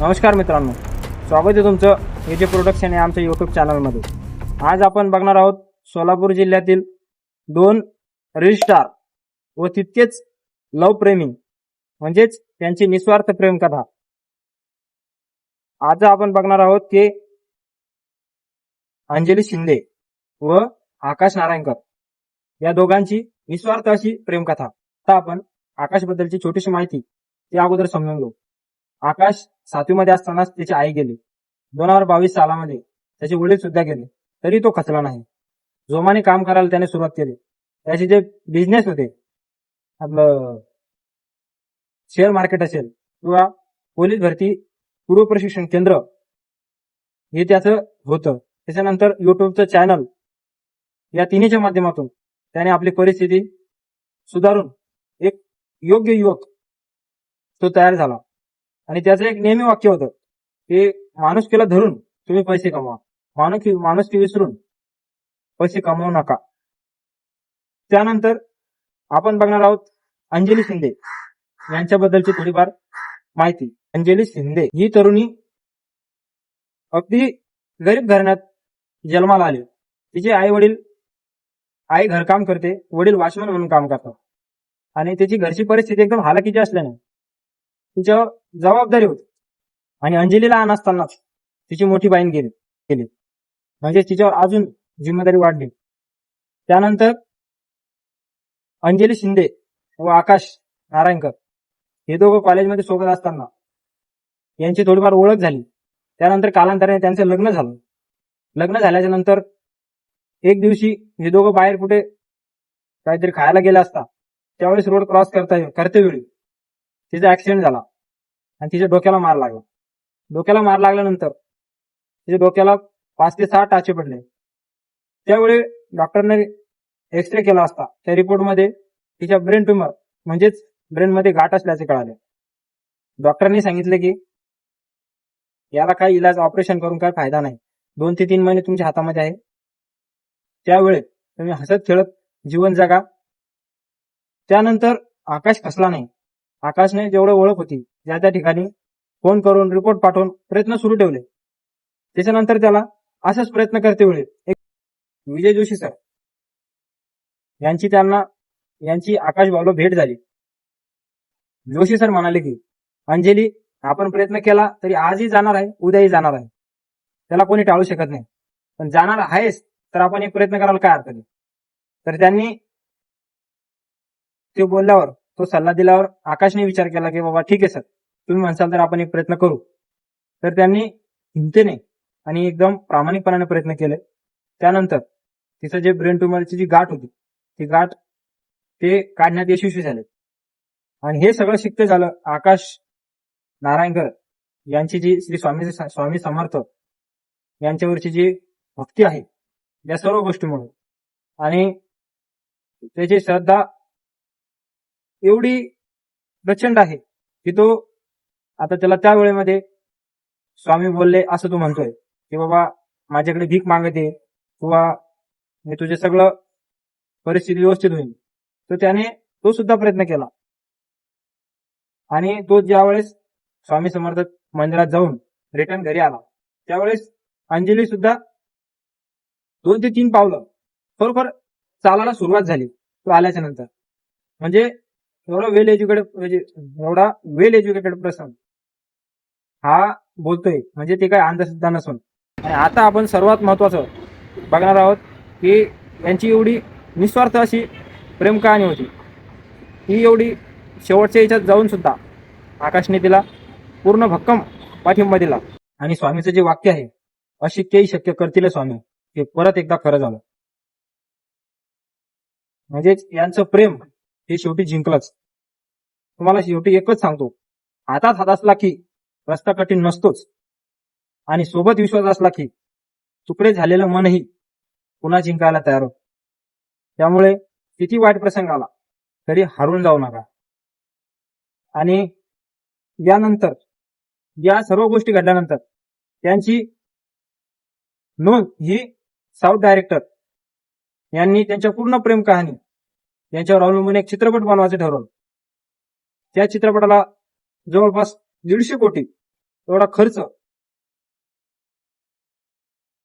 नमस्कार मित्रांनो. स्वागत आहे तुमचं जे प्रोडक्शन आहे आमच्या युट्यूब चॅनलमध्ये आज आपण बघणार आहोत सोलापूर जिल्ह्यातील दोन रील स्टार व तितकेच लव प्रेमी म्हणजेच त्यांची निस्वार्थ प्रेमकथा आज आपण बघणार आहोत की अंजली शिंदे व आकाश नारायणकर. या दोघांची निस्वार्थ अशी प्रेमकथा आता आपण आकाशबद्दलची छोटीशी माहिती ती अगोदर समजून घेऊ. आकाश सातवीमध्ये असतानाच त्याची आई गेली. दोन हजार बावीस सालामध्ये त्याचे वडील सुद्धा गेले. तरी तो खचला नाही. जोमाने काम करायला त्याने सुरुवात केली. त्याचे जे बिझनेस होते आपलं शेअर मार्केट असेल किंवा पोलीस भरती पूर्व प्रशिक्षण केंद्र हे त्याचं होतं. त्याच्यानंतर युट्यूबचं चॅनल या तिन्हीच्या माध्यमातून त्याने आपली परिस्थिती सुधारून एक योग्य युवक तो तयार झाला. आणि त्याचं एक नेहमी वाक्य होतं की माणुसकीला धरून तुम्ही पैसे कमवा. माणूस माणुसकी विसरून पैसे कमवू नका. त्यानंतर आपण बघणार आहोत अंजली शिंदे यांच्याबद्दलची थोडीफार माहिती. अंजली शिंदे ही तरुणी अगदी गरीब घराण्यात जन्माला आली. तिचे आई वडील आई घरकाम करते वडील वॉचमन म्हणून काम करतात. आणि त्याची घरची परिस्थिती एकदम हालाकीची असल्याने तिच्यावर जबाबदारी होती. आणि अंजली लहान असतानाच तिची मोठी बहीण गेली गेली. म्हणजे तिच्यावर अजून जिम्मेदारी वाढली. त्यानंतर अंजली शिंदे व आकाश नारायणकर हे दोघं कॉलेजमध्ये सोबत असताना यांची थोडीफार ओळख झाली. त्यानंतर कालांतराने त्यांचं लग्न झालं. लग्न झाल्याच्यानंतर एक दिवशी हे दोघं बाहेर कुठे काहीतरी खायला गेले असता त्यावेळेस रोड क्रॉस करता करते वेळी तिचा ऍक्सिडेंट झाला. आणि तिच्या डोक्याला मार लागला. डोक्याला मार लागल्यानंतर तिच्या डोक्याला पाच ते सहा टाचे पडले. त्यावेळी डॉक्टरने एक्सरे केला असता. त्या रिपोर्टमध्ये तिच्या ब्रेन ट्युमर म्हणजेच ब्रेनमध्ये गाठ असल्याचे कळाले. डॉक्टरांनी सांगितले की याला काही इलाज ऑपरेशन करून काही फायदा नाही. दोन ते तीन महिने तुमच्या हातामध्ये आहे. त्यावेळी तुम्ही हसत खेळत जीवन जगा. त्यानंतर आकाश खसला नाही. आकाशने जेवढं ओळख होती ज्या त्या ठिकाणी फोन करून रिपोर्ट पाठवून प्रयत्न सुरू ठेवले. त्याच्यानंतर त्याला असाच प्रयत्न करते वेळी एक विजय जोशी सर यांची त्यांना यांची आकाश भाऊला भेट झाली. जोशी सर म्हणाले की अंजली आपण प्रयत्न केला तरी आजही जाणार आहे उद्याही जाणार आहे. त्याला कोणी टाळू शकत नाही. पण जाणार आहेस तर आपण एक प्रयत्न करायला काय अर्थ नाही. तर त्यांनी ते बोलल्यावर तो सल्ला दिल्यावर आकाशने विचार केला की बाबा ठीक आहे सर तुम्ही म्हणसाल तर आपण एक प्रयत्न करू. तर त्यांनी हिंतेने आणि एकदम प्रामाणिकपणाने प्रयत्न केले. त्यानंतर तिचं जे ब्रेन ट्युमरची जी गाठ होती ती गाठ ते काढण्यात यशस्वी झाले. आणि हे सगळं शिकते झालं आकाश नारायणकर यांची जी श्री स्वामी स्वामी समर्थ यांच्यावरची जी भक्ती आहे या सर्व गोष्टीमुळे. आणि त्याची श्रद्धा एवढी प्रचंड आहे की तो आता त्याला त्या वेळेमध्ये स्वामी बोलले असं तू म्हणतोय की बाबा माझ्याकडे भीक मागते किंवा मी तुझे सगळं परिस्थिती व्यवस्थित होईल. तर त्याने तो सुद्धा प्रयत्न केला. आणि तो ज्यावेळेस स्वामी समर्थ मंदिरात जाऊन रिटर्न घरी आला त्यावेळेस अंजली सुद्धा दोन ते तीन पावलं खरोखर चालायला सुरुवात झाली तो आल्याच्यानंतर. म्हणजे एवढा वेल एज्युकेटेड म्हणजे एवढा वेल एज्युकेटेड पर्सन हा बोलतोय. म्हणजे ते काय अंधश्रद्धा नसून. आणि आता आपण सर्वात महत्वाचं बघणार आहोत की यांची एवढी निस्वार्थ अशी प्रेम कहाणी होती. ही एवढी शेवटच्या याच्यात जाऊन सुद्धा आकाशने तिला पूर्ण भक्कम पाठिंबा दिला. आणि स्वामीचं जे वाक्य आहे अशक्यही शक्य करतील स्वामी हे परत एकदा खरं झालं. म्हणजेच यांचं प्रेम हे शेवटी जिंकलंच. तुम्हाला शेवटी एकच सांगतो. हातात हात असला की रस्ता कठीण नसतोच. आणि सोबत विश्वास असला की तुकडे झालेलं मनही पुन्हा जिंकायला तयार होत. त्यामुळे किती वाईट प्रसंग आला तरी हारून जाऊ नका. आणि यानंतर या सर्व गोष्टी घडल्यानंतर त्यांची नोंद ही साऊथ डायरेक्टर यांनी त्यांच्या पूर्ण प्रेम कहाणी यांच्यावर अवलंबून एक चित्रपट बनवायचं ठरवलं. त्या चित्रपटाला जवळपास दीडशे कोटी एवढा खर्च